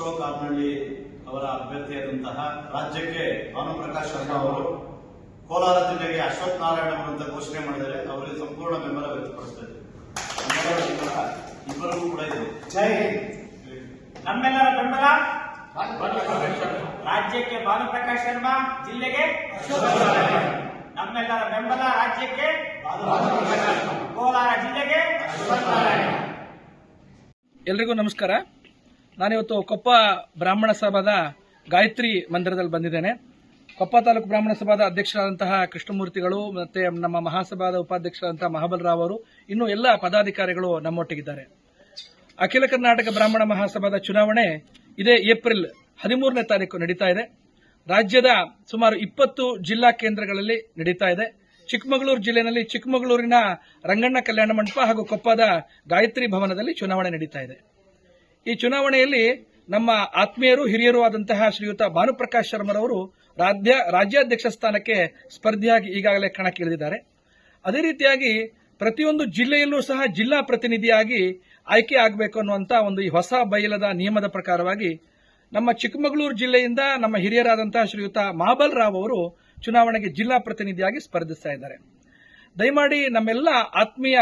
ಹಾನಹಳ್ಳಿ ಅವರ ಅಭ್ಯರ್ಥಿಯಾದಂತಹ ರಾಜ್ಯಕ್ಕೆ ಭಾನುಪ್ರಕಾಶ್ ಶರ್ಮಾ ಅವರು ಕೋಲಾರ ಜಿಲ್ಲೆಗೆ ಅಶೋಕ್ ನಾರಾಯಣ ಅವರಂತ ಘೋಷಣೆ ಮಾಡಿದರೆ ಅವರಿಗೆ ಸಂಪೂರ್ಣ ಬೆಂಬಲ ವ್ಯಕ್ತಪಡಿಸ್ತಾ ಇದ್ದೇವೆ ಬೆಂಬಲ ಬೆಂಬಲ ಇಬ್ಬರಿಗೂ ಕೂಡ ಇದೆ. ಜೈ ನಮ್ಮೆಲ್ಲರ ಬೆಂಬಲ ರಾಜ್ಯಕ್ಕೆ ಭಾನುಪ್ರಕಾಶ್ ಶರ್ಮಾ ಜಿಲ್ಲೆಗೆ ನಮ್ಮೆಲ್ಲರ ಬೆಂಬಲ ರಾಜ್ಯಕ್ಕೆ ಕೋಲಾರ ಜಿಲ್ಲೆಗೆ ಎಲ್ರಿಗೂ ನಮಸ್ಕಾರ. ನಾನಿವತ್ತು ಕೊಪ್ಪ ಬ್ರಾಹ್ಮಣ ಸಭಾದ ಗಾಯತ್ರಿ ಮಂದಿರದಲ್ಲಿ ಬಂದಿದ್ದೇನೆ. ಕೊಪ್ಪ ತಾಲೂಕು ಬ್ರಾಹ್ಮಣ ಸಭಾದ ಅಧ್ಯಕ್ಷರಾದಂತಹ ಕೃಷ್ಣಮೂರ್ತಿಗಳು ಮತ್ತೆ ನಮ್ಮ ಮಹಾಸಭಾದ ಉಪಾಧ್ಯಕ್ಷರಾದಂತಹ ಮಹಾಬಲರಾವ್ ಅವರು ಇನ್ನು ಎಲ್ಲ ಪದಾಧಿಕಾರಿಗಳು ನಮ್ಮೊಟ್ಟಿಗಿದ್ದಾರೆ. ಅಖಿಲ ಕರ್ನಾಟಕ ಬ್ರಾಹ್ಮಣ ಮಹಾಸಭಾದ ಚುನಾವಣೆ ಇದೇ ಏಪ್ರಿಲ್ ಹದಿಮೂರನೇ ತಾರೀಕು ನಡೀತಾ ಇದೆ. ರಾಜ್ಯದ ಸುಮಾರು ಇಪ್ಪತ್ತು ಜಿಲ್ಲಾ ಕೇಂದ್ರಗಳಲ್ಲಿ ನಡೀತಾ ಇದೆ. ಚಿಕ್ಕಮಗಳೂರು ಜಿಲ್ಲೆಯಲ್ಲಿ ಚಿಕ್ಕಮಗಳೂರಿನ ರಂಗಣ್ಣ ಕಲ್ಯಾಣ ಮಂಟಪ ಹಾಗೂ ಕೊಪ್ಪದ ಗಾಯತ್ರಿ ಭವನದಲ್ಲಿ ಚುನಾವಣೆ ನಡೀತಾ ಇದೆ. ಈ ಚುನಾವಣೆಯಲ್ಲಿ ನಮ್ಮ ಆತ್ಮೀಯರು, ಹಿರಿಯರು ಆದಂತಹ ಶ್ರೀಯುತ ಭಾನುಪ್ರಕಾಶ್ ಶರ್ಮರವರು ರಾಜ್ಯ, ರಾಜ್ಯಾಧ್ಯಕ್ಷ ಸ್ಥಾನಕ್ಕೆ ಸ್ಪರ್ಧಿಯಾಗಿ ಈಗಾಗಲೇ ಕಣಕ್ಕಿಳಿದಿದ್ದಾರೆ. ಅದೇ ರೀತಿಯಾಗಿ ಪ್ರತಿಯೊಂದು ಜಿಲ್ಲೆಯಲ್ಲೂ ಸಹ ಜಿಲ್ಲಾ ಪ್ರತಿನಿಧಿಯಾಗಿ ಆಯ್ಕೆ ಆಗಬೇಕು ಅನ್ನುವಂಥ ಒಂದು ಈ ಹೊಸ ಬಯಲದ ನಿಯಮದ ಪ್ರಕಾರವಾಗಿ ನಮ್ಮ ಚಿಕ್ಕಮಗಳೂರು ಜಿಲ್ಲೆಯಿಂದ ನಮ್ಮ ಹಿರಿಯರಾದಂತಹ ಶ್ರೀಯುತ ಮಹಾಬಲ್ ರಾವ್ ಅವರು ಚುನಾವಣೆಗೆ ಜಿಲ್ಲಾ ಪ್ರತಿನಿಧಿಯಾಗಿ ಸ್ಪರ್ಧಿಸ್ತಾ ಇದ್ದಾರೆ. ದಯಮಾಡಿ ನಮ್ಮೆಲ್ಲ ಆತ್ಮೀಯ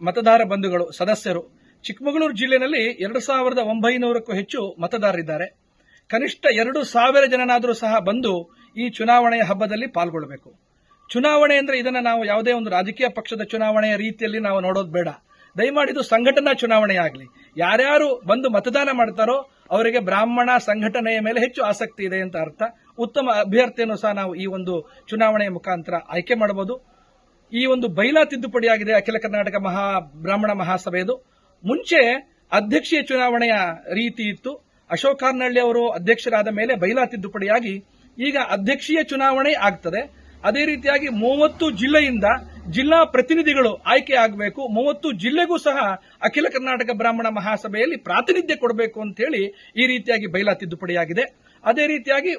ಮತದಾರ ಬಂಧುಗಳು, ಸದಸ್ಯರು ಚಿಕ್ಕಮಗಳೂರು ಜಿಲ್ಲೆಯಲ್ಲಿ ಎರಡು ಸಾವಿರದ ಒಂಬೈನೂರಕ್ಕೂ ಹೆಚ್ಚು ಮತದಾರರಿದ್ದಾರೆ. ಕನಿಷ್ಠ ಎರಡು ಸಾವಿರ ಜನನಾದರೂ ಸಹ ಬಂದು ಈ ಚುನಾವಣೆಯ ಹಬ್ಬದಲ್ಲಿ ಪಾಲ್ಗೊಳ್ಳಬೇಕು. ಚುನಾವಣೆ ಅಂದರೆ ಇದನ್ನು ನಾವು ಯಾವುದೇ ಒಂದು ರಾಜಕೀಯ ಪಕ್ಷದ ಚುನಾವಣೆಯ ರೀತಿಯಲ್ಲಿ ನಾವು ನೋಡೋದು ಬೇಡ. ದಯಮಾಡಿ ಇದು ಸಂಘಟನಾ ಚುನಾವಣೆ ಆಗಲಿ. ಯಾರ್ಯಾರು ಬಂದು ಮತದಾನ ಮಾಡ್ತಾರೋ ಅವರಿಗೆ ಬ್ರಾಹ್ಮಣ ಸಂಘಟನೆಯ ಮೇಲೆ ಹೆಚ್ಚು ಆಸಕ್ತಿ ಇದೆ ಅಂತ ಅರ್ಥ. ಉತ್ತಮ ಅಭ್ಯರ್ಥಿಯನ್ನು ಸಹ ನಾವು ಈ ಒಂದು ಚುನಾವಣೆಯ ಮುಖಾಂತರ ಆಯ್ಕೆ ಮಾಡಬಹುದು. ಈ ಒಂದು ಬೈಲಾ ತಿದ್ದುಪಡಿಯಾಗಿದೆ ಅಖಿಲ ಕರ್ನಾಟಕ ಮಹಾ ಬ್ರಾಹ್ಮಣ ಮಹಾಸಭೆಯದು. ಮುಂಚೆ ಅಧ್ಯಕ್ಷೀಯ ಚುನಾವಣೆಯ ರೀತಿ ಇತ್ತು. ಅಶೋಕ್ ಕಾರ್ನಳ್ಳಿ ಅವರು ಅಧ್ಯಕ್ಷರಾದ ಮೇಲೆ ಬೈಲಾ ತಿದ್ದುಪಡಿಯಾಗಿ ಈಗ ಅಧ್ಯಕ್ಷೀಯ ಚುನಾವಣೆ ಆಗ್ತದೆ. ಅದೇ ರೀತಿಯಾಗಿ ಮೂವತ್ತು ಜಿಲ್ಲೆಯಿಂದ ಜಿಲ್ಲಾ ಪ್ರತಿನಿಧಿಗಳು ಆಯ್ಕೆ ಆಗಬೇಕು. ಮೂವತ್ತು ಜಿಲ್ಲೆಗೂ ಸಹ ಅಖಿಲ ಕರ್ನಾಟಕ ಬ್ರಾಹ್ಮಣ ಮಹಾಸಭೆಯಲ್ಲಿ ಪ್ರಾತಿನಿಧ್ಯ ಕೊಡಬೇಕು ಅಂತ ಹೇಳಿ ಈ ರೀತಿಯಾಗಿ ಬೈಲಾ ತಿದ್ದುಪಡಿಯಾಗಿದೆ. ಅದೇ ರೀತಿಯಾಗಿ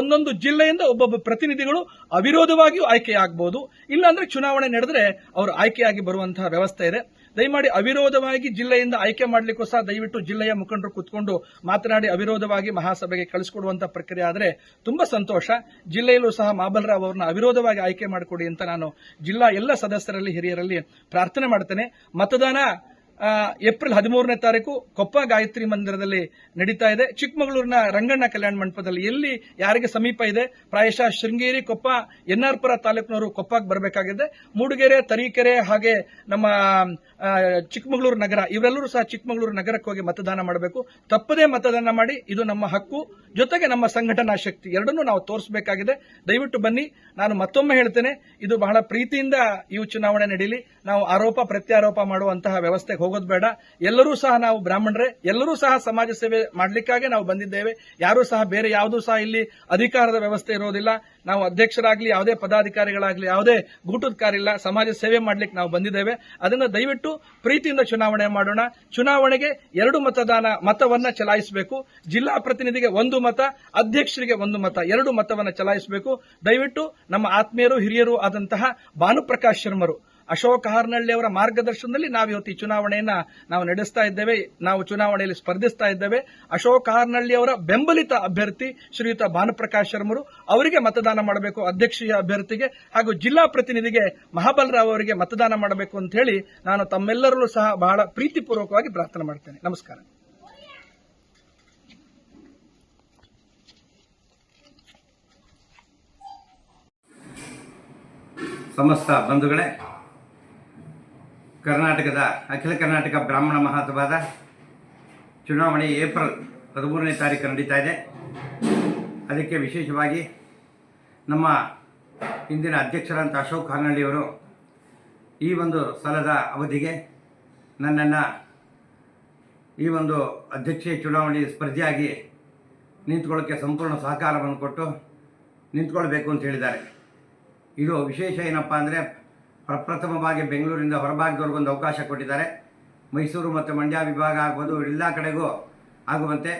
ಒಂದೊಂದು ಜಿಲ್ಲೆಯಿಂದ ಒಬ್ಬೊಬ್ಬ ಪ್ರತಿನಿಧಿಗಳು ಅವಿರೋಧವಾಗಿಯೂ ಆಯ್ಕೆಯಾಗಬಹುದು ಇಲ್ಲಾಂದ್ರೆ ಚುನಾವಣೆ ನಡೆದ್ರೆ ಅವರು ಆಯ್ಕೆಯಾಗಿ ಬರುವಂತಹ ವ್ಯವಸ್ಥೆ ಇದೆ. ದಯಮಾಡಿ ಅವಿರೋಧವಾಗಿ ಜಿಲ್ಲೆಯಿಂದ ಆಯ್ಕೆ ಮಾಡಲಿಕ್ಕೂ ಸಹ ದಯವಿಟ್ಟು ಜಿಲ್ಲೆಯ ಮುಖಂಡರು ಕೂತ್ಕೊಂಡು ಮಾತನಾಡಿ ಅವಿರೋಧವಾಗಿ ಮಹಾಸಭೆಗೆ ಕಳಿಸಿಕೊಡುವಂತ ಪ್ರಕ್ರಿಯೆ ಆದರೆ ತುಂಬಾ ಸಂತೋಷ. ಜಿಲ್ಲೆಯಲ್ಲೂ ಸಹ ಮಾಬಲ್ರಾವ್ ಅವರನ್ನ ಅವಿರೋಧವಾಗಿ ಆಯ್ಕೆ ಮಾಡಿಕೊಡಿ ಅಂತ ನಾನು ಜಿಲ್ಲಾ ಎಲ್ಲ ಸದಸ್ಯರಲ್ಲಿ ಹಿರಿಯರಲ್ಲಿ ಪ್ರಾರ್ಥನೆ ಮಾಡ್ತೇನೆ. ಮತದಾನ ಏಪ್ರಿಲ್ ಹದಿಮೂರನೇ ತಾರೀಕು ಕೊಪ್ಪ ಗಾಯತ್ರಿ ಮಂದಿರದಲ್ಲಿ ನಡೀತಾ ಇದೆ. ಚಿಕ್ಕಮಗಳೂರಿನ ರಂಗಣ್ಣ ಕಲ್ಯಾಣ ಮಂಟಪದಲ್ಲಿ ಎಲ್ಲಿ ಯಾರಿಗೆ ಸಮೀಪ ಇದೆ? ಪ್ರಾಯಶಃ ಶೃಂಗೇರಿ ಕೊಪ್ಪ ಎನ್ಆರ್ಪುರ ತಾಲೂಕಿನವರು ಕೊಪ್ಪಕ್ಕೆ ಬರಬೇಕಾಗಿದೆ. ಮೂಡಿಗೆರೆ, ತರೀಕೆರೆ ಹಾಗೆ ನಮ್ಮ ಚಿಕ್ಕಮಗಳೂರು ನಗರ, ಇವರೆಲ್ಲರೂ ಸಹ ಚಿಕ್ಕಮಗಳೂರು ನಗರಕ್ಕೆ ಹೋಗಿ ಮತದಾನ ಮಾಡಬೇಕು. ತಪ್ಪದೇ ಮತದಾನ ಮಾಡಿ, ಇದು ನಮ್ಮ ಹಕ್ಕು. ಜೊತೆಗೆ ನಮ್ಮ ಸಂಘಟನಾ ಶಕ್ತಿ, ಎರಡನ್ನೂ ನಾವು ತೋರಿಸಬೇಕಾಗಿದೆ. ದಯವಿಟ್ಟು ಬನ್ನಿ, ನಾನು ಮತ್ತೊಮ್ಮೆ ಹೇಳ್ತೇನೆ, ಇದು ಬಹಳ ಪ್ರೀತಿಯಿಂದ ಈ ಚುನಾವಣೆ ನಡೀಲಿ. ನಾವು ಆರೋಪ, ಪ್ರತ್ಯಾರೋಪ ಮಾಡುವಂತಹ ವ್ಯವಸ್ಥೆಗೆ ಹೋಗೋದು ಬೇಡ. ಎಲ್ಲರೂ ಸಹ ನಾವು ಬ್ರಾಹ್ಮಣರೇ, ಎಲ್ಲರೂ ಸಹ ಸಮಾಜ ಸೇವೆ ಮಾಡಲಿಕ್ಕಾಗಿ ನಾವು ಬಂದಿದ್ದೇವೆ. ಯಾರೂ ಸಹ ಬೇರೆ ಯಾವುದೂ ಸಹ ಇಲ್ಲಿ ಅಧಿಕಾರದ ವ್ಯವಸ್ಥೆ ಇರೋದಿಲ್ಲ. ನಾವು ಅಧ್ಯಕ್ಷರಾಗ್ಲಿ, ಯಾವುದೇ ಪದಾಧಿಕಾರಿಗಳಾಗ್ಲಿ, ಯಾವುದೇ ಗೂಟದ ಕಾರಿಲ್ಲ ಸಮಾಜ ಸೇವೆ ಮಾಡ್ಲಿಕ್ಕೆ ನಾವು ಬಂದಿದ್ದೇವೆ. ಅದನ್ನ ದಯವಿಟ್ಟು ಪ್ರೀತಿಯಿಂದ ಚುನಾವಣೆ ಮಾಡೋಣ. ಚುನಾವಣೆಗೆ ಎರಡು ಮತದಾನ, ಮತವನ್ನ ಚಲಾಯಿಸಬೇಕು. ಜಿಲ್ಲಾ ಪ್ರತಿನಿಧಿಗೆ ಒಂದು ಮತ, ಅಧ್ಯಕ್ಷರಿಗೆ ಒಂದು ಮತ, ಎರಡು ಮತವನ್ನ ಚಲಾಯಿಸಬೇಕು. ದಯವಿಟ್ಟು ನಮ್ಮ ಆತ್ಮೀಯರು, ಹಿರಿಯರು ಆದಂತಹ ಭಾನುಪ್ರಕಾಶ್ ಶರ್ಮರು ಅಶೋಕ್ ಹಾರ್ನಳ್ಳಿ ಅವರ ಮಾರ್ಗದರ್ಶನದಲ್ಲಿ ನಾವು ಇವತ್ತು ಈ ಚುನಾವಣೆಯನ್ನ ನಾವು ನಡೆಸ್ತಾ ಇದ್ದೇವೆ, ನಾವು ಚುನಾವಣೆಯಲ್ಲಿ ಸ್ಪರ್ಧಿಸ್ತಾ ಇದ್ದೇವೆ. ಅಶೋಕ್ ಹಾರ್ನಳ್ಳಿ ಅವರ ಬೆಂಬಲಿತ ಅಭ್ಯರ್ಥಿ ಶ್ರೀಯುತ ಭಾನುಪ್ರಕಾಶ್ ಶರ್ಮರು, ಅವರಿಗೆ ಮತದಾನ ಮಾಡಬೇಕು ಅಧ್ಯಕ್ಷೀಯ ಅಭ್ಯರ್ಥಿಗೆ ಹಾಗೂ ಜಿಲ್ಲಾ ಪ್ರತಿನಿಧಿಗೆ ಮಹಾಬಲರಾವ್ ಅವರಿಗೆ ಮತದಾನ ಮಾಡಬೇಕು ಅಂತ ಹೇಳಿ ನಾನು ತಮ್ಮೆಲ್ಲರಲ್ಲೂ ಸಹ ಬಹಳ ಪ್ರೀತಿಪೂರ್ವಕವಾಗಿ ಪ್ರಾರ್ಥನೆ ಮಾಡ್ತೇನೆ. ನಮಸ್ಕಾರ. ಸಮಸ್ತ ಬಂಧುಗಳೇ ಕರ್ನಾಟಕದ, ಅಖಿಲ ಕರ್ನಾಟಕ ಬ್ರಾಹ್ಮಣ ಮಹಾಸಭಾದ ಚುನಾವಣೆ ಏಪ್ರಿಲ್ ಹದಿಮೂರನೇ ತಾರೀಕು ನಡೀತಾ ಇದೆ. ಅದಕ್ಕೆ ವಿಶೇಷವಾಗಿ ನಮ್ಮ ಇಂದಿನ ಅಧ್ಯಕ್ಷರಂತ ಅಶೋಕ್ ಹಾನಳ್ಳಿಯವರು ಈ ಒಂದು ಸಲದ ಅವಧಿಗೆ ನನ್ನನ್ನು ಈ ಒಂದು ಅಧ್ಯಕ್ಷೀಯ ಚುನಾವಣೆ ಸ್ಪರ್ಧಿಯಾಗಿ ನಿಂತ್ಕೊಳ್ಳೋಕ್ಕೆ ಸಂಪೂರ್ಣ ಸಹಕಾರವನ್ನು ಕೊಟ್ಟು ನಿಂತ್ಕೊಳ್ಬೇಕು ಅಂತ ಹೇಳಿದ್ದಾರೆ. ಇದು ವಿಶೇಷ ಏನಪ್ಪ ಅಂದರೆ ಪ್ರಪ್ರಥಮವಾಗಿ ಬೆಂಗಳೂರಿಂದ ಹೊರಭಾಗದವ್ರಿಗೊಂದು ಒಂದು ಅವಕಾಶ ಕೊಟ್ಟಿದ್ದಾರೆ. ಮೈಸೂರು ಮತ್ತು ಮಂಡ್ಯ ವಿಭಾಗ ಆಗ್ಬೋದು ಎಲ್ಲ ಕಡೆಗೂ ಆಗುವಂತೆ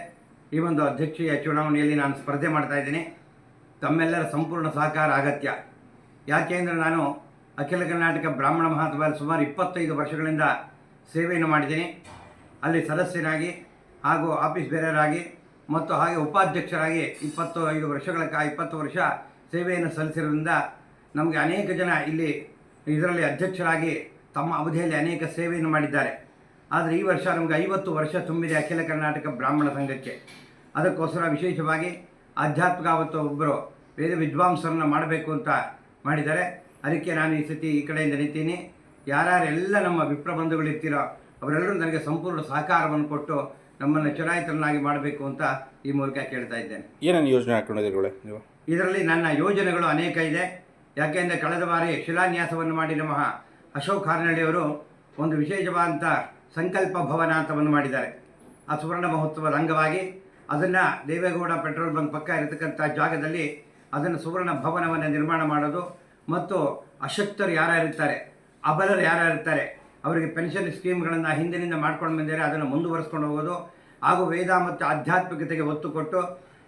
ಈ ಒಂದು ಅಧ್ಯಕ್ಷೀಯ ಚುನಾವಣೆಯಲ್ಲಿ ನಾನು ಸ್ಪರ್ಧೆ ಮಾಡ್ತಾ ಇದ್ದೀನಿ. ತಮ್ಮೆಲ್ಲರ ಸಂಪೂರ್ಣ ಸಹಕಾರ ಅಗತ್ಯ. ಯಾಕೆ ಅಂದರೆ ನಾನು ಅಖಿಲ ಕರ್ನಾಟಕ ಬ್ರಾಹ್ಮಣ ಮಹಾಸಭೆಯಲ್ಲಿ ಸುಮಾರು ಇಪ್ಪತ್ತೈದು ವರ್ಷಗಳಿಂದ ಸೇವೆಯನ್ನು ಮಾಡಿದ್ದೀನಿ. ಅಲ್ಲಿ ಸದಸ್ಯನಾಗಿ ಹಾಗೂ ಆಫೀಸ್ ಬೇರೆಯರಾಗಿ ಮತ್ತು ಹಾಗೆ ಉಪಾಧ್ಯಕ್ಷರಾಗಿ ಇಪ್ಪತ್ತು ಐದು ವರ್ಷಗಳ ಕಾ ಇಪ್ಪತ್ತು ವರ್ಷ ಸೇವೆಯನ್ನು ಸಲ್ಲಿಸಿರೋದ್ರಿಂದ ನಮಗೆ ಅನೇಕ ಜನ ಇಲ್ಲಿ ಇದರಲ್ಲಿ ಅಧ್ಯಕ್ಷರಾಗಿ ತಮ್ಮ ಅವಧಿಯಲ್ಲಿ ಅನೇಕ ಸೇವೆಯನ್ನು ಮಾಡಿದ್ದಾರೆ. ಆದರೆ ಈ ವರ್ಷ ನಮಗೆ ಐವತ್ತು ವರ್ಷ ತುಂಬಿದೆ ಅಖಿಲ ಕರ್ನಾಟಕ ಬ್ರಾಹ್ಮಣ ಸಂಘಕ್ಕೆ. ಅದಕ್ಕೋಸ್ಕರ ವಿಶೇಷವಾಗಿ ಆಧ್ಯಾತ್ಮಿಕ ಅವತ್ತು ಒಬ್ಬರು ವೇದ ವಿದ್ವಾಂಸರನ್ನ ಮಾಡಬೇಕು ಅಂತ ಮಾಡಿದ್ದಾರೆ. ಅದಕ್ಕೆ ನಾನು ಈ ಸತಿ ಈ ಕಡೆಯಿಂದ ನಿಂತೀನಿ. ಯಾರ್ಯಾರೆಲ್ಲ ನಮ್ಮ ವಿಪ್ರ ಬಂಧುಗಳಿರ್ತೀರೋ ಅವರೆಲ್ಲರೂ ನನಗೆ ಸಂಪೂರ್ಣ ಸಹಕಾರವನ್ನು ಕೊಟ್ಟು ನಮ್ಮನ್ನು ಚುನಾಯಿತರನ್ನಾಗಿ ಮಾಡಬೇಕು ಅಂತ ಈ ಮೂಲಕ ಕೇಳ್ತಾ ಇದ್ದೇನೆ. ಏನೇನು ಯೋಜನೆ ಹಾಕೊಂಡಿದ್ದೀರಿ ನೀವು? ಇದರಲ್ಲಿ ನನ್ನ ಯೋಜನೆಗಳು ಅನೇಕ ಇದೆ. ಯಾಕೆಂದರೆ ಕಳೆದ ಬಾರಿ ಶಿಲಾನ್ಯಾಸವನ್ನು ಮಾಡಿ ನಮ್ಮ ಅಶೋಕ್ ಹಾರ್ನಳ್ಳಿಯವರು ಒಂದು ವಿಶೇಷವಾದಂಥ ಸಂಕಲ್ಪ ಭವನ ಅಂತವನ್ನು ಮಾಡಿದ್ದಾರೆ. ಆ ಸುವರ್ಣ ಮಹೋತ್ಸವದ ಅಂಗವಾಗಿ ಅದನ್ನು ದೇವೇಗೌಡ ಪೆಟ್ರೋಲ್ ಬಂಕ್ ಪಕ್ಕ ಇರತಕ್ಕಂಥ ಜಾಗದಲ್ಲಿ ಅದನ್ನು ಸುವರ್ಣ ಭವನವನ್ನು ನಿರ್ಮಾಣ ಮಾಡೋದು ಮತ್ತು ಅಶಕ್ತರು ಯಾರ್ಯಾರಿರ್ತಾರೆ ಅಬಲರು ಯಾರ್ಯಾರಿರ್ತಾರೆ ಅವರಿಗೆ ಪೆನ್ಷನ್ ಸ್ಕೀಮ್ಗಳನ್ನು ಹಿಂದಿನಿಂದ ಮಾಡ್ಕೊಂಡು ಬಂದಿದ್ದಾರೆ, ಅದನ್ನು ಮುಂದುವರಿಸ್ಕೊಂಡು ಹೋಗೋದು ಹಾಗೂ ವೇದ ಮತ್ತು ಆಧ್ಯಾತ್ಮಿಕತೆಗೆ ಒತ್ತು ಕೊಟ್ಟು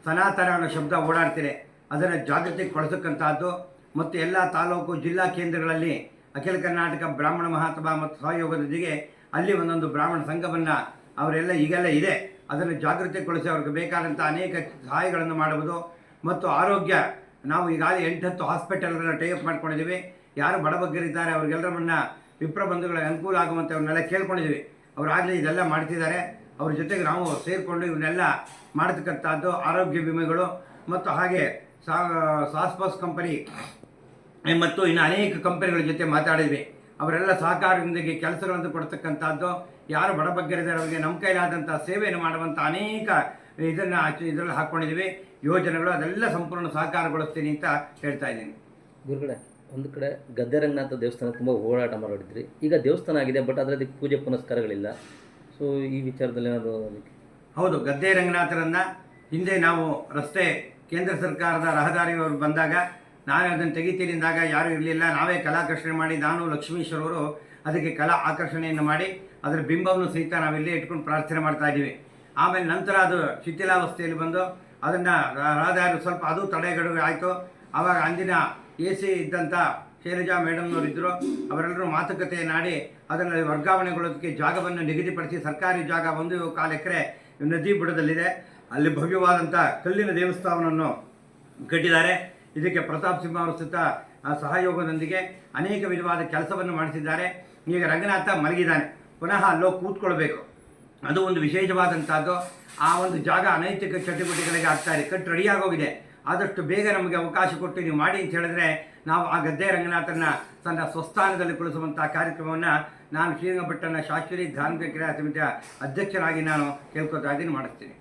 ಸನಾತನ ಅನ್ನೋ ಶಬ್ದ ಓಡಾಡ್ತಿದೆ. ಅದನ್ನು ಜಾಗೃತಿಗೊಳಿಸಕ್ಕಂಥದ್ದು ಮತ್ತು ಎಲ್ಲ ತಾಲೂಕು ಜಿಲ್ಲಾ ಕೇಂದ್ರಗಳಲ್ಲಿ ಅಖಿಲ ಕರ್ನಾಟಕ ಬ್ರಾಹ್ಮಣ ಮಹಾಸಭಾ ಮತ್ತು ಸಹಯೋಗದೊಂದಿಗೆ ಅಲ್ಲಿ ಒಂದೊಂದು ಬ್ರಾಹ್ಮಣ ಸಂಘವನ್ನು ಅವರೆಲ್ಲ ಈಗೆಲ್ಲ ಇದೆ. ಅದನ್ನು ಜಾಗೃತಿಗೊಳಿಸಿ ಅವ್ರಿಗೆ ಬೇಕಾದಂಥ ಅನೇಕ ಸಹಾಯಗಳನ್ನು ಮಾಡುವುದು ಮತ್ತು ಆರೋಗ್ಯ. ನಾವು ಈಗಾಗಲೇ ಎಂಟತ್ತು ಹಾಸ್ಪಿಟಲ್ಗಳನ್ನ ಟೈಅಪ್ ಮಾಡ್ಕೊಂಡಿದ್ದೀವಿ. ಯಾರು ಬಡಬಗ್ಗರಿದ್ದಾರೆ ಅವ್ರಿಗೆಲ್ಲರನ್ನ ವಿಪ್ರ ಬಂಧುಗಳಿಗೆ ಅನುಕೂಲ ಆಗುವಂತೆ ಅವ್ರನ್ನೆಲ್ಲ ಕೇಳ್ಕೊಂಡಿದ್ದೀವಿ. ಅವರಾಗಲೇ ಇದೆಲ್ಲ ಮಾಡ್ತಿದ್ದಾರೆ. ಅವ್ರ ಜೊತೆಗೆ ನಾವು ಸೇರಿಕೊಂಡು ಇವನ್ನೆಲ್ಲ ಮಾಡತಕ್ಕಂಥದ್ದು ಆರೋಗ್ಯ ವಿಮೆಗಳು ಮತ್ತು ಹಾಗೆ ಸಾಸ್ಪಾಸ್ ಕಂಪನಿ ಮತ್ತು ಇನ್ನು ಅನೇಕ ಕಂಪನಿಗಳ ಜೊತೆ ಮಾತಾಡಿದ್ವಿ. ಅವರೆಲ್ಲ ಸಹಕಾರದೊಂದಿಗೆ ಕೆಲಸಗಳನ್ನು ಕೊಡ್ತಕ್ಕಂಥದ್ದು ಯಾರು ಬಡಬಗ್ಗರಿದ್ದಾರೆ ಅವರಿಗೆ ನಮ್ಮ ಕೈಲಾದಂಥ ಸೇವೆಯನ್ನು ಮಾಡುವಂಥ ಅನೇಕ ಇದನ್ನು ಇದರಲ್ಲಿ ಹಾಕ್ಕೊಂಡಿದ್ದೀವಿ ಯೋಜನೆಗಳು ಅದೆಲ್ಲ ಸಂಪೂರ್ಣ ಸಹಕಾರಗೊಳಿಸ್ತೀನಿ ಅಂತ ಹೇಳ್ತಾ ಇದ್ದೀನಿ. ಗುರುಗಡೆ ಒಂದು ಕಡೆ ಗದ್ದೆ ರಂಗನಾಥ ದೇವಸ್ಥಾನ ತುಂಬ ಹೋರಾಟ ಮಾಡಿದ್ರಿ. ಈಗ ದೇವಸ್ಥಾನ ಆಗಿದೆ ಬಟ್ ಅದರಲ್ಲಿ ಪೂಜೆ ಪುನಸ್ಕಾರಗಳಿಲ್ಲ. ಸೊ ಈ ವಿಚಾರದಲ್ಲಿ ಏನಾದರೂ ಹೌದು ಗದ್ದೆ ರಂಗನಾಥರನ್ನು ಹಿಂದೆ ನಾವು ರಸ್ತೆ ಕೇಂದ್ರ ಸರ್ಕಾರದ ರಹದಾರಿಯವರು ಬಂದಾಗ ನಾನು ಅದನ್ನು ತೆಗಿತೀನಿ ಅಂದಾಗ ಯಾರೂ ಇರಲಿಲ್ಲ. ನಾವೇ ಕಲಾಕರ್ಷಣೆ ಮಾಡಿ ನಾನು ಲಕ್ಷ್ಮೀಶ್ವರವರು ಅದಕ್ಕೆ ಕಲಾ ಆಕರ್ಷಣೆಯನ್ನು ಮಾಡಿ ಅದರ ಬಿಂಬವನ್ನು ಸಹಿತ ನಾವಿಲ್ಲೇ ಇಟ್ಕೊಂಡು ಪ್ರಾರ್ಥನೆ ಮಾಡ್ತಾ ಇದ್ದೀವಿ. ಆಮೇಲೆ ನಂತರ ಅದು ಶಿಥಿಲಾವಸ್ಥೆಯಲ್ಲಿ ಬಂದು ಅದನ್ನು ರಾಧಾರು ಸ್ವಲ್ಪ ಅದು ತಡೆಗಡುವೆ ಆಯಿತು. ಆವಾಗ ಅಂದಿನ ಎ ಸಿ ಇದ್ದಂಥ ಶೈಲಜಾ ಮೇಡಮ್ನವರು ಇದ್ದರು ಅವರೆಲ್ಲರೂ ಮಾತುಕತೆಯನ್ನಾಡಿ ಅದನ್ನು ವರ್ಗಾವಣೆಗೊಳ್ಳೋದಕ್ಕೆ ಜಾಗವನ್ನು ನಿಗದಿಪಡಿಸಿ ಸರ್ಕಾರಿ ಜಾಗ ಒಂದು ಕಾಲು ಎಕರೆ ನದಿ ಬುಡದಲ್ಲಿದೆ. ಅಲ್ಲಿ ಭವ್ಯವಾದಂಥ ಕಲ್ಲಿನ ದೇವಸ್ಥಾನವನ್ನು ಕಟ್ಟಿದ್ದಾರೆ. ಇದಕ್ಕೆ ಪ್ರತಾಪ್ ಸಿಂಹ ಅವರು ಸುತ್ತ ಸಹಯೋಗದೊಂದಿಗೆ ಅನೇಕ ವಿಧವಾದ ಕೆಲಸವನ್ನು ಮಾಡಿಸಿದ್ದಾರೆ. ಈಗ ರಂಗನಾಥ ಮಲಗಿದ್ದಾನೆ. ಪುನಃ ಅಲ್ಲೋ ಕೂತ್ಕೊಳ್ಬೇಕು. ಅದು ಒಂದು ವಿಶೇಷವಾದಂಥದ್ದು. ಆ ಒಂದು ಜಾಗ ಅನೈತಿಕ ಚಟುವಟಿಕೆಗಳಿಗೆ ಆಗ್ತಾ ಇದೆ. ಕಟ್ಟು ರೆಡಿಯಾಗೋಗಿದೆ ಆದಷ್ಟು ಬೇಗ ನಮಗೆ ಅವಕಾಶ ಕೊಟ್ಟು ನೀವು ಮಾಡಿ ಅಂತ ಹೇಳಿದ್ರೆ ನಾವು ಆ ಗದ್ದೆ ರಂಗನಾಥನ ತನ್ನ ಸ್ವಸ್ಥಾನದಲ್ಲಿ ಕುಳಿಸುವಂಥ ಕಾರ್ಯಕ್ರಮವನ್ನು ನಾನು ಶ್ರೀರಂಗಪಟ್ಟಣ ಶಾಸ್ತ್ರೀಯ ಧಾರ್ಮಿಕ ಕ್ರಿಯಾ ಸಮಿತಿಯ ಅಧ್ಯಕ್ಷರಾಗಿ ನಾನು ಕೇಳ್ಕೊತಾ ಇದ್ದೀನಿ, ಮಾಡಿಸ್ತೀನಿ.